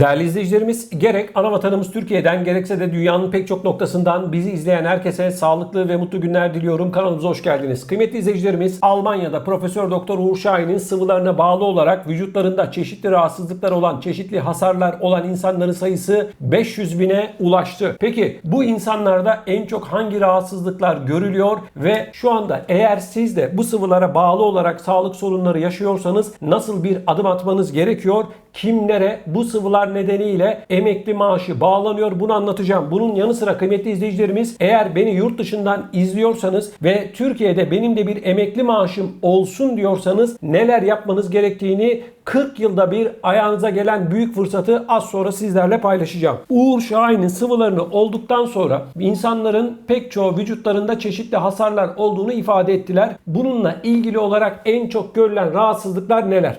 Değerli izleyicilerimiz gerek ana vatanımız Türkiye'den gerekse de dünyanın pek çok noktasından bizi izleyen herkese sağlıklı ve mutlu günler diliyorum. Kanalımıza hoş geldiniz. Kıymetli izleyicilerimiz Almanya'da Profesör Doktor Uğur Şahin'in sıvılarına bağlı olarak vücutlarında çeşitli rahatsızlıklar olan, çeşitli hasarlar olan insanların sayısı 500 bine ulaştı. Peki bu insanlarda en çok hangi rahatsızlıklar görülüyor ve şu anda eğer siz de bu sıvılara bağlı olarak sağlık sorunları yaşıyorsanız nasıl bir adım atmanız gerekiyor? Kimlere bu sıvılar nedeniyle emekli maaşı bağlanıyor bunu anlatacağım. Bunun yanı sıra kıymetli izleyicilerimiz eğer beni yurt dışından izliyorsanız ve Türkiye'de benim de bir emekli maaşım olsun diyorsanız neler yapmanız gerektiğini 40 yılda bir ayağınıza gelen büyük fırsatı az sonra sizlerle paylaşacağım. Uğur Şahin'in sıvılarını olduktan sonra insanların pek çoğu vücutlarında çeşitli hasarlar olduğunu ifade ettiler. Bununla ilgili olarak en çok görülen rahatsızlıklar neler?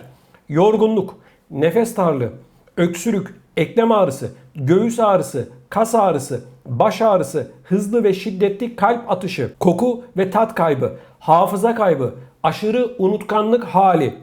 Yorgunluk, nefes darlığı, öksürük, eklem ağrısı, göğüs ağrısı, kas ağrısı, baş ağrısı, hızlı ve şiddetli kalp atışı, koku ve tat kaybı, hafıza kaybı, aşırı unutkanlık hali,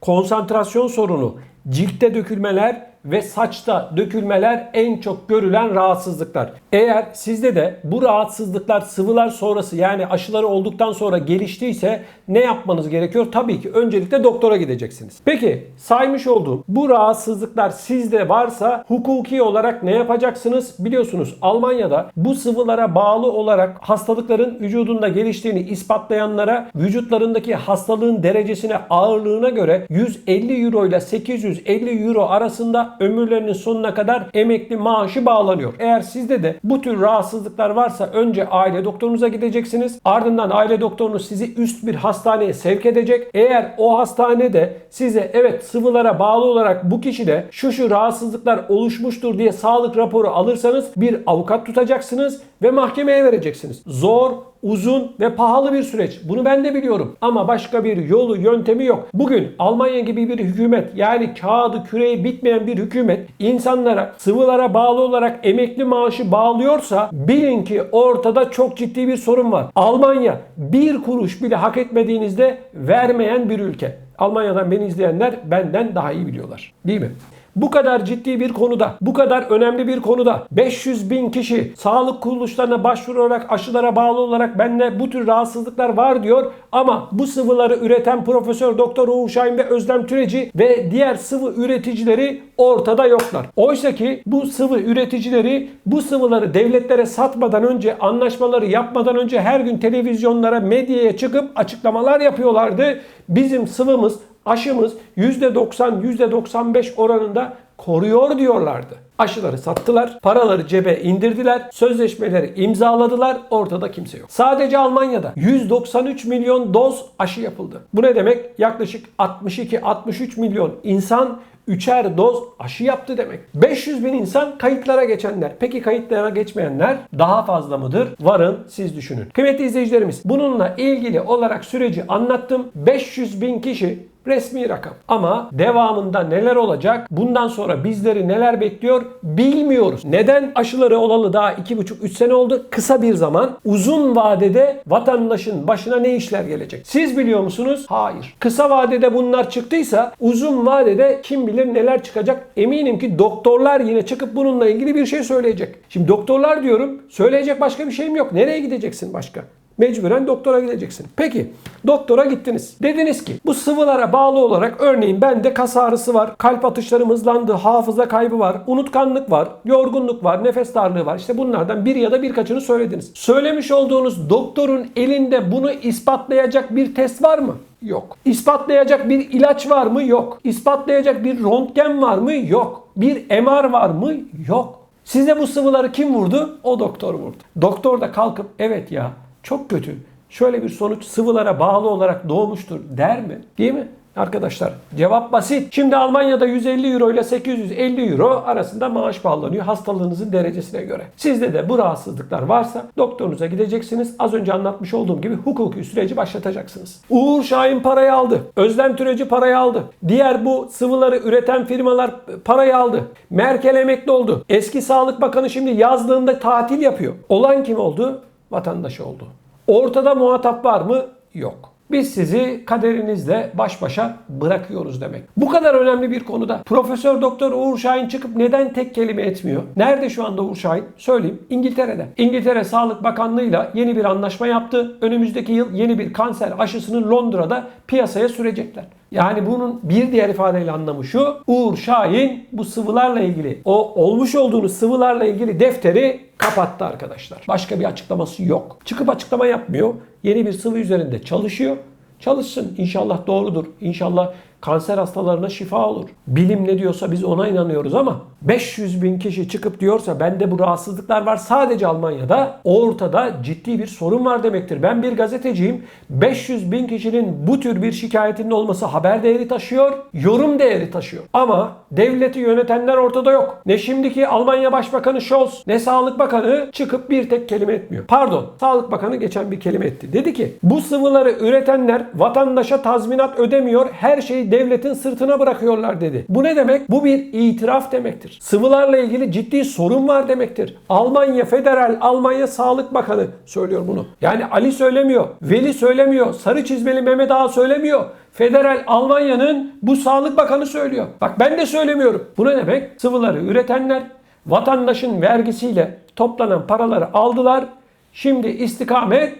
konsantrasyon sorunu, ciltte dökülmeler ve saçta dökülmeler en çok görülen rahatsızlıklar. Eğer sizde de bu rahatsızlıklar sıvılar sonrası yani aşıları olduktan sonra geliştiyse ne yapmanız gerekiyor? Tabii ki öncelikle doktora gideceksiniz. Peki saymış olduğum bu rahatsızlıklar sizde varsa hukuki olarak ne yapacaksınız? Biliyorsunuz Almanya'da bu sıvılara bağlı olarak hastalıkların vücudunda geliştiğini ispatlayanlara vücutlarındaki hastalığın derecesine ağırlığına göre 150 euro ile 850 euro arasında ömürlerinin sonuna kadar emekli maaşı bağlanıyor. Eğer sizde de bu tür rahatsızlıklar varsa önce aile doktorunuza gideceksiniz. Ardından aile doktorunuz sizi üst bir hastaneye sevk edecek. Eğer o hastanede size evet sıvılara bağlı olarak bu kişide şu şu rahatsızlıklar oluşmuştur diye sağlık raporu alırsanız bir avukat tutacaksınız ve mahkemeye vereceksiniz. Zor, uzun ve pahalı bir süreç. Bunu ben de biliyorum. Ama başka bir yolu, yöntemi yok. Bugün Almanya gibi bir hükümet yani kağıdı küreği bitmeyen bir hükümet insanlara sıvılara bağlı olarak emekli maaşı bağlıyorsa bilin ki ortada çok ciddi bir sorun var. Almanya bir kuruş bile hak etmediğinizde vermeyen bir ülke. Almanya'dan beni izleyenler benden daha iyi biliyorlar. Değil mi? Bu kadar ciddi bir konuda, bu kadar önemli bir konuda 500 bin kişi sağlık kuruluşlarına başvurarak aşılara bağlı olarak bende bu tür rahatsızlıklar var diyor ama bu sıvıları üreten Profesör Doktor Uğur Şahin ve Özlem Türeci ve diğer sıvı üreticileri ortada yoklar. Oysa ki bu sıvı üreticileri bu sıvıları devletlere satmadan önce anlaşmaları yapmadan önce her gün televizyonlara, medyaya çıkıp açıklamalar yapıyorlardı. Bizim sıvımız aşımız %90, %95 oranında koruyor diyorlardı. Aşıları sattılar, paraları cebe indirdiler, sözleşmeleri imzaladılar, ortada kimse yok. Sadece Almanya'da 193 milyon doz aşı yapıldı. Bu ne demek? Yaklaşık 62-63 milyon insan üçer doz aşı yaptı demek. 500 bin insan kayıtlara geçenler. Peki kayıtlara geçmeyenler daha fazla mıdır? Varın siz düşünün. Kıymetli izleyicilerimiz bununla ilgili olarak süreci anlattım. 500 bin kişi resmi rakam. Ama devamında neler olacak? Bundan sonra bizleri neler bekliyor? Bilmiyoruz. Neden? Aşıları olalı daha 2,5-3 sene oldu. Kısa bir zaman. Uzun vadede vatandaşın başına ne işler gelecek? Siz biliyor musunuz? Hayır. Kısa vadede bunlar çıktıysa uzun vadede kim bilir neler çıkacak? Eminim ki doktorlar yine çıkıp bununla ilgili bir şey söyleyecek. Şimdi doktorlar diyorum. Söyleyecek başka bir şeyim yok. Nereye gideceksin başka? Mecburen doktora gideceksin. Peki doktora gittiniz. Dediniz ki bu sıvılara bağlı olarak örneğin bende kas ağrısı var, kalp atışlarım hızlandı, hafıza kaybı var, unutkanlık var, yorgunluk var, nefes darlığı var. İşte bunlardan bir ya da birkaçını söylediniz. Söylemiş olduğunuz doktorun elinde bunu ispatlayacak bir test var mı? Yok. İspatlayacak bir ilaç var mı? Yok. İspatlayacak bir röntgen var mı? Yok. Bir MR var mı? Yok. Size bu sıvıları kim vurdu? O doktor vurdu. Doktor da kalkıp evet ya çok kötü. Şöyle bir sonuç sıvılara bağlı olarak doğmuştur der mi? Değil mi? Arkadaşlar cevap basit. Şimdi Almanya'da 150 euro ile 850 euro arasında maaş bağlanıyor hastalığınızın derecesine göre. Sizde de bu rahatsızlıklar varsa doktorunuza gideceksiniz. Az önce anlatmış olduğum gibi hukuki süreci başlatacaksınız. Uğur Şahin parayı aldı. Özlem Türeci parayı aldı. Diğer bu sıvıları üreten firmalar parayı aldı. Merkel emekli oldu. Eski Sağlık Bakanı şimdi yazlığında tatil yapıyor. Olan kim oldu? Vatandaş oldu. Ortada muhatap var mı? Yok. Biz sizi kaderinizle baş başa bırakıyoruz demek. Bu kadar önemli bir konuda Profesör Doktor Uğur Şahin çıkıp neden tek kelime etmiyor? Nerede şu anda Uğur Şahin? Söyleyeyim. İngiltere'de. İngiltere Sağlık Bakanlığı'yla yeni bir anlaşma yaptı. Önümüzdeki yıl yeni bir kanser aşısını Londra'da piyasaya sürecekler. Yani bunun bir diğer ifadeyle anlamı şu. Uğur Şahin bu sıvılarla ilgili o olmuş olduğunuz sıvılarla ilgili defteri kapattı arkadaşlar. Başka bir açıklaması yok. Çıkıp açıklama yapmıyor. Yeni bir sıvı üzerinde çalışıyor. Çalışsın. İnşallah doğrudur. İnşallah kanser hastalarına şifa olur. Bilim ne diyorsa biz ona inanıyoruz ama 500 bin kişi çıkıp diyorsa bende bu rahatsızlıklar var sadece Almanya'da ortada ciddi bir sorun var demektir. Ben bir gazeteciyim. 500 bin kişinin bu tür bir şikayetinin olması haber değeri taşıyor, yorum değeri taşıyor. Ama devleti yönetenler ortada yok. Ne şimdiki Almanya Başbakanı Scholz ne Sağlık Bakanı çıkıp bir tek kelime etmiyor. Pardon, Sağlık Bakanı geçen bir kelime etti. Dedi ki bu sıvıları üretenler vatandaşa tazminat ödemiyor, her şeyi devletin sırtına bırakıyorlar dedi. Bu ne demek? Bu bir itiraf demektir. Sıvılarla ilgili ciddi sorun var demektir. Almanya Federal Almanya Sağlık Bakanı söylüyor bunu. Yani Ali söylemiyor, Veli söylemiyor, Sarı Çizmeli Mehmet Ağa söylemiyor. Federal Almanya'nın bu Sağlık Bakanı söylüyor. Bak ben de söylemiyorum. Bu ne demek? Sıvıları üretenler vatandaşın vergisiyle toplanan paraları aldılar. Şimdi istikamet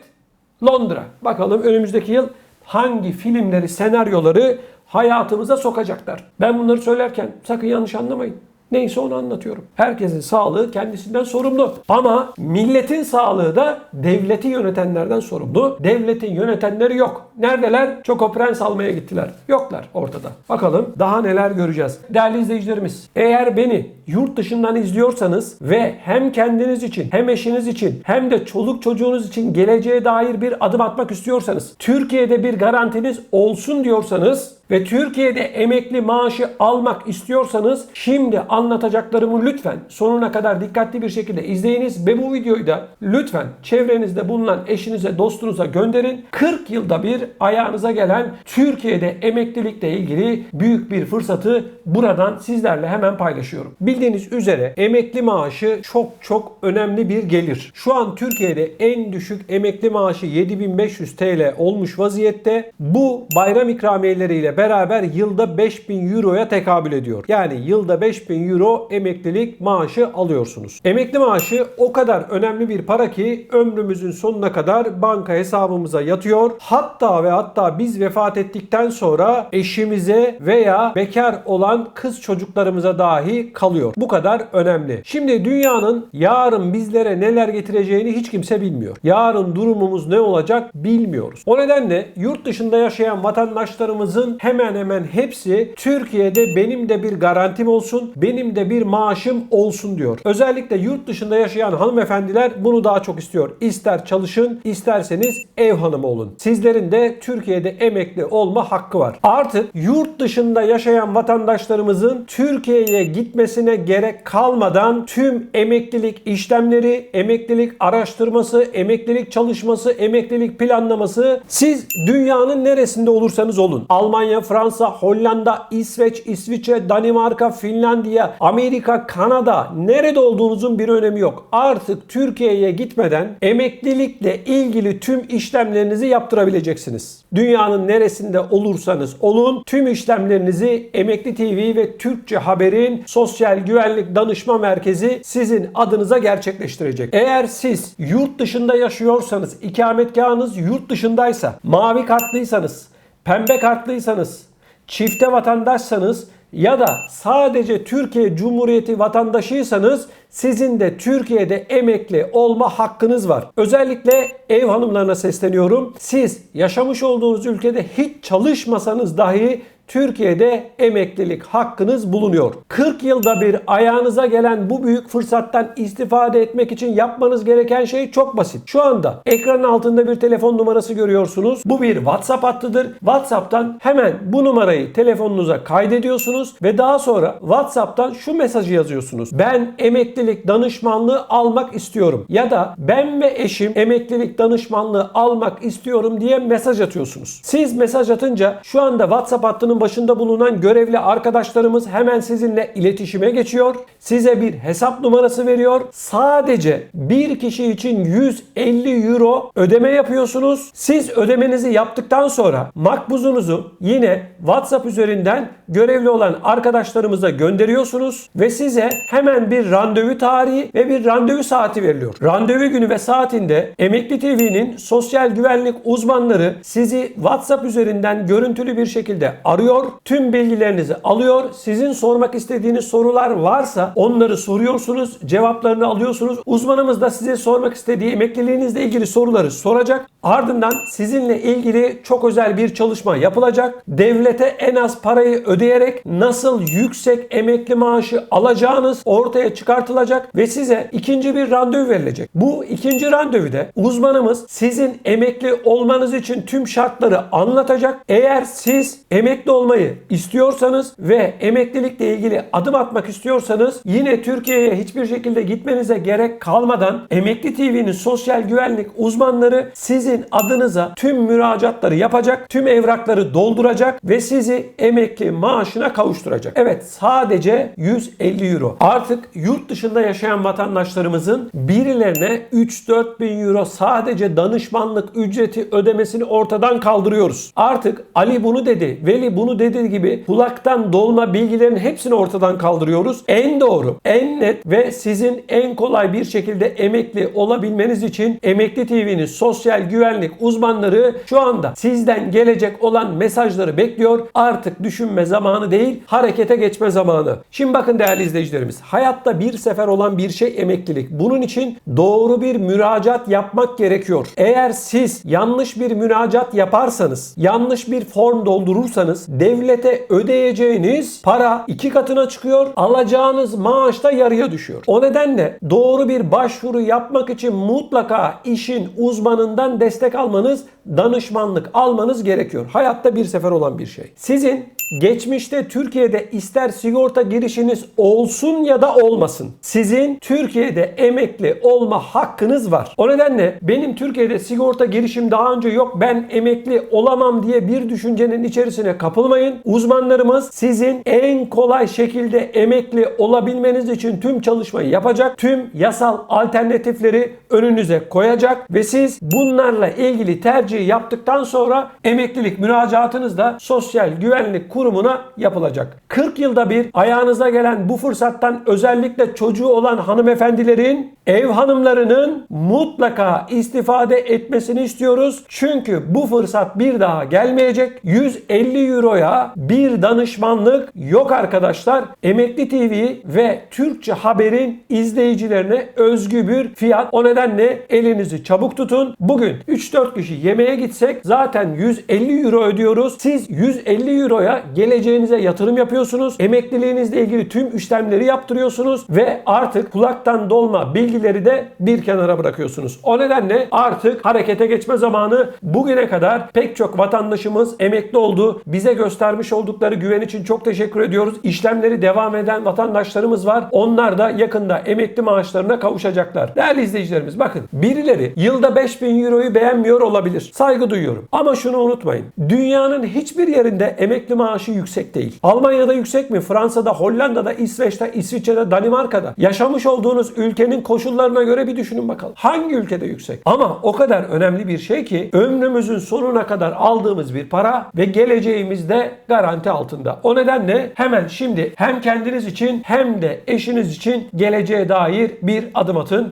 Londra. Bakalım önümüzdeki yıl hangi filmleri, senaryoları hayatımıza sokacaklar. Ben bunları söylerken sakın yanlış anlamayın. Neyse onu anlatıyorum. Herkesin sağlığı kendisinden sorumlu. Ama milletin sağlığı da devleti yönetenlerden sorumlu. Devletin yönetenleri yok. Neredeler? Çoko Prens almaya gittiler. Yoklar ortada. Bakalım daha neler göreceğiz. Değerli izleyicilerimiz, eğer beni yurt dışından izliyorsanız ve hem kendiniz için hem eşiniz için hem de çoluk çocuğunuz için geleceğe dair bir adım atmak istiyorsanız, Türkiye'de bir garantiniz olsun diyorsanız ve Türkiye'de emekli maaşı almak istiyorsanız şimdi anlatacaklarımı lütfen sonuna kadar dikkatli bir şekilde izleyiniz ve bu videoyu da lütfen çevrenizde bulunan eşinize, dostunuza gönderin. 40 yılda bir ayağınıza gelen Türkiye'de emeklilikle ilgili büyük bir fırsatı buradan sizlerle hemen paylaşıyorum. Bildiğiniz üzere emekli maaşı çok çok önemli bir gelir. Şu an Türkiye'de en düşük emekli maaşı 7500 TL olmuş vaziyette. Bu bayram ikramiyeleriyle beraber yılda 5000 euroya tekabül ediyor. Yani yılda 5000 euro emeklilik maaşı alıyorsunuz. Emekli maaşı o kadar önemli bir para ki ömrümüzün sonuna kadar banka hesabımıza yatıyor. Hatta ve hatta biz vefat ettikten sonra eşimize veya bekar olan kız çocuklarımıza dahi kalıyor. Bu kadar önemli. Şimdi dünyanın yarın bizlere neler getireceğini hiç kimse bilmiyor. Yarın durumumuz ne olacak bilmiyoruz. O nedenle yurt dışında yaşayan vatandaşlarımızın hemen hemen hepsi Türkiye'de benim de bir garantim olsun, benim de bir maaşım olsun diyor. Özellikle yurt dışında yaşayan hanımefendiler bunu daha çok istiyor. İster çalışın, isterseniz ev hanımı olun. Sizlerin de Türkiye'de emekli olma hakkı var. Artık yurt dışında yaşayan vatandaşlarımızın Türkiye'ye gitmesine gerek kalmadan tüm emeklilik işlemleri, emeklilik araştırması, emeklilik çalışması, emeklilik planlaması siz dünyanın neresinde olursanız olun. Almanya, Fransa, Hollanda, İsveç, İsviçre, Danimarka, Finlandiya, Amerika, Kanada nerede olduğunuzun bir önemi yok. Artık Türkiye'ye gitmeden emeklilikle ilgili tüm işlemlerinizi yaptırabileceksiniz. Dünyanın neresinde olursanız olun tüm işlemlerinizi Emekli TV ve Türkçe Haber'in sosyal güvenlik danışma merkezi sizin adınıza gerçekleştirecek. Eğer siz yurt dışında yaşıyorsanız, ikametgahınız yurt dışındaysa, mavi kartlıysanız, pembe kartlıysanız, çifte vatandaşsanız ya da sadece Türkiye Cumhuriyeti vatandaşıysanız sizin de Türkiye'de emekli olma hakkınız var. Özellikle ev hanımlarına sesleniyorum. Siz yaşamış olduğunuz ülkede hiç çalışmasanız dahi Türkiye'de emeklilik hakkınız bulunuyor. 40 yılda bir ayağınıza gelen bu büyük fırsattan istifade etmek için yapmanız gereken şey çok basit. Şu anda ekranın altında bir telefon numarası görüyorsunuz. Bu bir WhatsApp hattıdır. WhatsApp'tan hemen bu numarayı telefonunuza kaydediyorsunuz ve daha sonra WhatsApp'tan şu mesajı yazıyorsunuz. Ben emeklilik danışmanlığı almak istiyorum ya da ben ve eşim emeklilik danışmanlığı almak istiyorum diye mesaj atıyorsunuz. Siz mesaj atınca şu anda WhatsApp hattını ekranının başında bulunan görevli arkadaşlarımız hemen sizinle iletişime geçiyor. Size bir hesap numarası veriyor. Sadece bir kişi için 150 euro ödeme yapıyorsunuz. Siz ödemenizi yaptıktan sonra makbuzunuzu yine WhatsApp üzerinden görevli olan arkadaşlarımıza gönderiyorsunuz ve size hemen bir randevu tarihi ve bir randevu saati veriliyor. Randevu günü ve saatinde Emekli TV'nin sosyal güvenlik uzmanları sizi WhatsApp üzerinden görüntülü bir şekilde arıyor. Tüm bilgilerinizi alıyor. Sizin sormak istediğiniz sorular varsa onları soruyorsunuz. Cevaplarını alıyorsunuz. Uzmanımız da size sormak istediği emekliliğinizle ilgili soruları soracak. Ardından sizinle ilgili çok özel bir çalışma yapılacak. Devlete en az parayı ödeyerek nasıl yüksek emekli maaşı alacağınız ortaya çıkartılacak ve size ikinci bir randevu verilecek. Bu ikinci randevuda uzmanımız sizin emekli olmanız için tüm şartları anlatacak. Eğer siz emekli olmayı istiyorsanız ve emeklilikle ilgili adım atmak istiyorsanız yine Türkiye'ye hiçbir şekilde gitmenize gerek kalmadan Emekli TV'nin sosyal güvenlik uzmanları sizin adınıza tüm müracaatları yapacak, tüm evrakları dolduracak ve sizi emekli maaşına kavuşturacak. Evet sadece 150 euro. Artık yurt dışında yaşayan vatandaşlarımızın birilerine 3-4 bin euro sadece danışmanlık ücreti ödemesini ortadan kaldırıyoruz. Artık Ali bunu dedi, Veli bunu dedi gibi kulaktan dolma bilgilerin hepsini ortadan kaldırıyoruz. En doğru, en net ve sizin en kolay bir şekilde emekli olabilmeniz için Emekli TV'nin sosyal güvenlik uzmanları şu anda sizden gelecek olan mesajları bekliyor. Artık düşünme zamanı değil, harekete geçme zamanı. Şimdi bakın değerli izleyicilerimiz, hayatta bir sefer olan bir şey emeklilik. Bunun için doğru bir müracaat yapmak gerekiyor. Eğer siz yanlış bir müracaat yaparsanız, yanlış bir form doldurursanız devlete ödeyeceğiniz para iki katına çıkıyor, alacağınız maaş da yarıya düşüyor. O nedenle doğru bir başvuru yapmak için mutlaka işin uzmanından destek almanız, danışmanlık almanız gerekiyor. Hayatta bir sefer olan bir şey. Sizin geçmişte Türkiye'de ister sigorta girişiniz olsun ya da olmasın. Sizin Türkiye'de emekli olma hakkınız var. O nedenle benim Türkiye'de sigorta girişim daha önce yok ben emekli olamam diye bir düşüncenin içerisine kapılmayın. Uzmanlarımız sizin en kolay şekilde emekli olabilmeniz için tüm çalışmayı yapacak. Tüm yasal alternatifleri önünüze koyacak ve siz bunlarla ilgili tercihi yaptıktan sonra emeklilik müracaatınız da sosyal güvenlik kurumuna yapılacak. 40 yılda bir ayağınıza gelen bu fırsattan özellikle çocuğu olan hanımefendilerin, ev hanımlarının mutlaka istifade etmesini istiyoruz. Çünkü bu fırsat bir daha gelmeyecek. 150 euroya bir danışmanlık yok arkadaşlar. Emekli TV ve Türkçe Haber'in izleyicilerine özgü bir fiyat. O nedenle elinizi çabuk tutun. Bugün 3-4 kişi yemeğe gitsek zaten 150 euro ödüyoruz. Siz 150 euroya geleceğinize yatırım yapıyorsunuz. Emekliliğinizle ilgili tüm işlemleri yaptırıyorsunuz ve artık kulaktan dolma bilgileri de bir kenara bırakıyorsunuz. O nedenle artık harekete geçme zamanı bugüne kadar pek çok vatandaşımız emekli oldu. Bize göstermiş oldukları güven için çok teşekkür ediyoruz. İşlemleri devam eden vatandaşlarımız var. Onlar da yakında emekli maaşlarına kavuşacaklar. Değerli izleyicilerimiz bakın birileri yılda 5000 euroyu beğenmiyor olabilir. Saygı duyuyorum. Ama şunu unutmayın. Dünyanın hiçbir yerinde emekli maaşı yüksek değil. Almanya'da yüksek mi? Fransa'da, Hollanda'da, İsveç'te, İsviçre'de, Danimarka'da. Yaşamış olduğunuz ülkenin koşullarına göre bir düşünün bakalım. Hangi ülkede yüksek? Ama o kadar önemli bir şey ki ömrümüzün sonuna kadar aldığımız bir para ve geleceğimizde garanti altında. O nedenle hemen şimdi hem kendiniz için hem de eşiniz için geleceğe dair bir adım atın.